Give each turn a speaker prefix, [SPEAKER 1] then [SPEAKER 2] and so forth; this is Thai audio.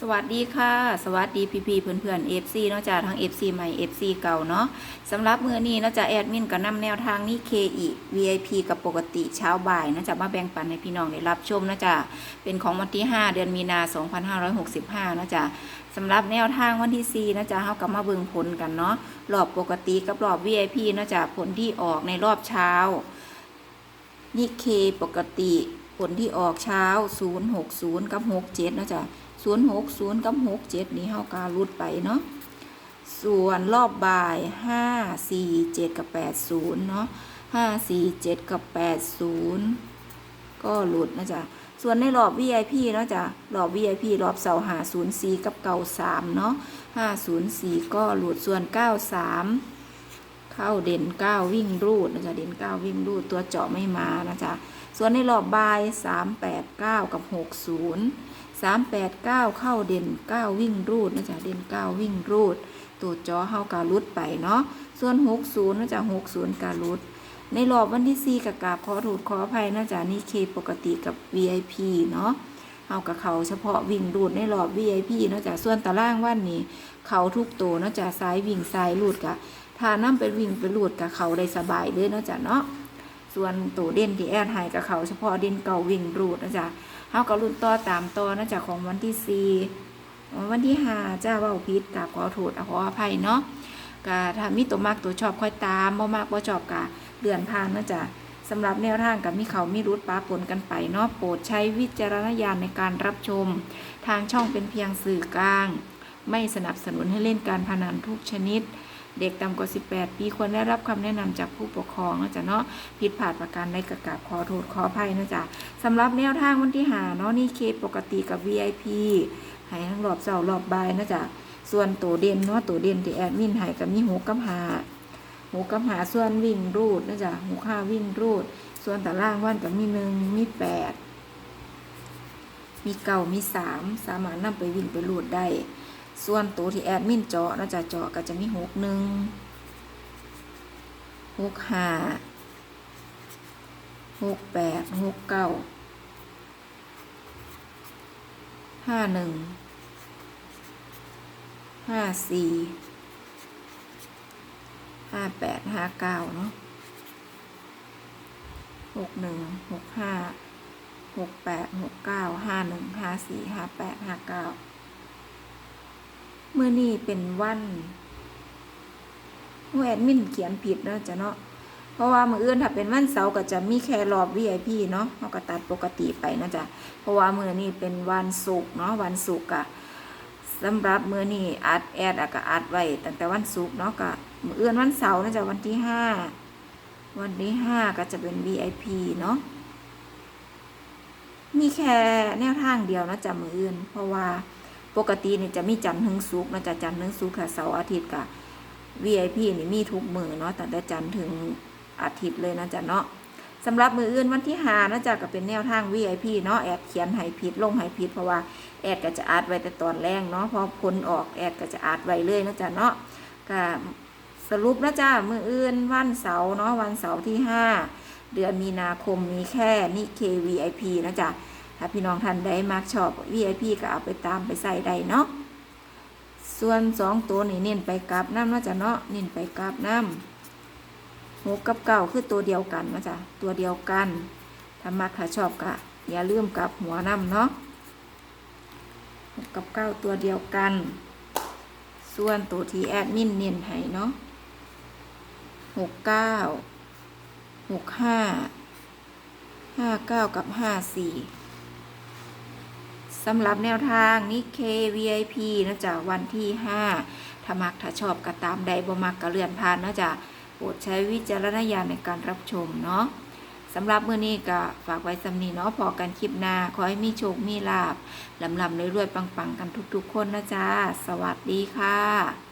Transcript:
[SPEAKER 1] สวัสดีค่ะ สวัสดีพี่พี่ๆเพื่อนเพื่อนๆ FC เนาะจ้ะทั้ง FC ใหม่ FC เก่าเนาะสำหรับมือนี้เนาะจ้ะแอดมินก็นำแนวทางนี้ KE VIP กับปกติเช้าบ่ายเนาะจ้ะมาแบ่งปันให้พี่น้องได้รับชมเนาะจ้ะเป็นของวันที่ 5 เดือนมีนา2565เนาะจ้ะสำหรับแนวทางวันที่4นาะจ้ะเฮาก็มาเบิ่งผลกันเนาะรอบปกติกับรอบ VIP นาะจ้ะผลที่ออกในรอบเช้านี่เคปกติ ผลที่ออกเช้า 060 กับ 67เนาะจ้ะ060 กับ 67 นี้เฮาการุดไปเนาะส่วนรอบบ่าย 5 4 7 กับ 80 เนาะ5 4 7 กับ 80 ก็หลุดนะจ๊ะ ส่วนในรอบ VIP เนาะจ้ะรอบ VIP รอบเสาร์หา04 กับเก่า3เนาะ504 ก็หลุดส่วน 93 เข้าเด่น 9 วิ่งรูดนะจ๊ะ เด่น 9 วิ่งรูดตัวเจาะไม่มานะจ๊ะ ส่วนในรอบบ่าย 389 กับ 60 389 เข้าเด่น 9 วิ่งรูดนะจ๊ะเด่น 9 วิ่งรูด ตัวจอเฮากาลุดไปเนาะส่วน 60นะจ๊ะ60 กาลุด ในรอบวันที่ 4กับกาบขอถูกขออภัยนะจ๊ะนี่เคปกติกับ VIP เนาะเฮากับเขาเฉพาะวิ่งรูดในรอบ VIP เนาะจ๊ะส่วนตารางวันนี้ เขาทุกตัวเนาะจ๊ะซ้ายวิ่งซ้ายรูดกะถ้านํไปวิ่งไปรูดกับเขาได้สบายเลยเนาะจ๊ะเนาะ ส่วนตัวเด่นที่แอดให้กับเขาเฉพาะเด่นเก่าวิ่งรูดนะจ๊ะเฮาก็รุ่นต่อตามต่อนะจ๊ะของวันที่สี่วันที่ห้าจ้าเว่าพิษกับขอโทษขออภัยเนาะก็ถ้ามีตัวมากตัวชอบค่อยตามบ่มากบ่ชอบกะเดือนผ่านนะจ๊ะสำหรับแนวทางกับมีเขามีรุดป้าปนกันไปเนาะโปรดใช้วิจารณญาณในการรับชม ทางช่องเป็นเพียงสื่อกลาง ไม่สนับสนุนให้เล่นการพนันทุกชนิด เด็กต่ำกว่า 18 ปีควรได้รับคำแนะนำจากผู้ปกครองนะจ๊ะเนาะผิดพลาดประการใดกระกาบขอโทษขออภัยนะจ๊ะสำหรับแนวทางวันที่หาเนาะนี่เคปกติกับ VIP ให้ทั้งรอบเสาร์รอบบ่ายนะจ๊ะส่วนตัวเด่นเนาะตัวเด่นที่แอดมินให้กับมีหูกับหาหูกับหาส่วนวิ่งรูดนะจ๊ะหูค่าวิ่งรูด ส่วนตารางวันกับมีหนึ่งมีแปดมีเก่ามีสามสามารถนำไปวิ่งไปรูดได้ ส่วนตัวที่แอดมินเจาะนะจ๊ะเจาะก็จะมีหกหนึ่งหกห้าหกแปดหกเก้าห้าหนึ่งห้าสี่ห้าแปดห้าเก้าเนาะหกหนึ่งหกห้าหกแปดหกเก้าห้าหนึ่งห้าสี่ห้าแปดห้าเก้า เมื่อนี้เป็นวันแอดมินเขียนผิดนะจ้ะเนาะ เพราะว่ามืออื่นถ้าเป็นวันเสาร์ก็จะมีแค่รอบ VIP เนาะเราก็ตัดปกติไปนะจ๊ะ เพราะว่ามือนี้เป็นวันศุกร์เนาะวันศุกร์อะสำหรับมือนี้อัดแอดอะก็อัดไว้ตั้งแต่วันศุกร์เนาะก็มืออื่นวันเสาร์นะจ๊ะวันที่ห้าวันที่ห้าก็จะเป็น VIP เนาะมีแค่แนวทางเดียวนะจ๊ะมืออื่น เพราะว่า ปกตินี่จะมีจันทร์ถึงศุกร์นะจ๊ะจันทร์ถึงศุกร์ค่ะเสาร์อาทิตย์กะ VIP นี่มีทุกมือเนาะตั้งแต่จันทร์ถึงอาทิตย์เลยนะจ๊ะเนาะสำหรับมืออื่นวันที่หานะจ๊ะก็เป็นแนวทาง VIP เนาะแอดเขียนให้ผิดลงให้ผิดเพราะว่าแอดก็จะอัดไว้แต่ตอนแรกเนาะพอผลออกแอดก็จะอัดไว้เลยนะจ๊ะเนาะก็สรุปนะจ๊ะมืออื่นวันเสาร์เนาะวันเสาร์ที่ห้าเดือนมีนาคมมีแค่นิเค VIP นะจ๊ะ ถ้าพี่น้องท่านใดมักชอบ VIP ก็เอาไปตามไปใส่ได้เนาะ ส่วนสองตัวนี่เน้นไปกลับน้ำเนาะจ๊ะเนาะ เน้นไปกลับน้ำหกกับเก้าคือตัวเดียวกันนะจ๊ะตัวเดียวกัน ถ้ามักถ้าชอบก็อย่าลืมกลับหัวน้ำเนาะหกกับเก้าตัวเดียวกัน ส่วนตัวที่แอดมินเน้นให้เนาะหกเก้าหกห้าห้าเก้ากับห้าสี่ สำหรับแนวทางนิเค VIP นะจ๊ะวันที่ห้าถ้ามักถ้าชอบก็ตามใดบ่มักก็เลื่อนผ่านนะจ๊ะโปรดใช้วิจารณญาณในการรับชมเนาะสำหรับมื้อนี้ก็ฝากไว้สำนีเนาะพอกันคลิปหน้า ขอให้มีโชคมีลาบลำลำรวยๆปัง ๆ กันทุก ๆ คนนะจ๊ะสวัสดีค่ะ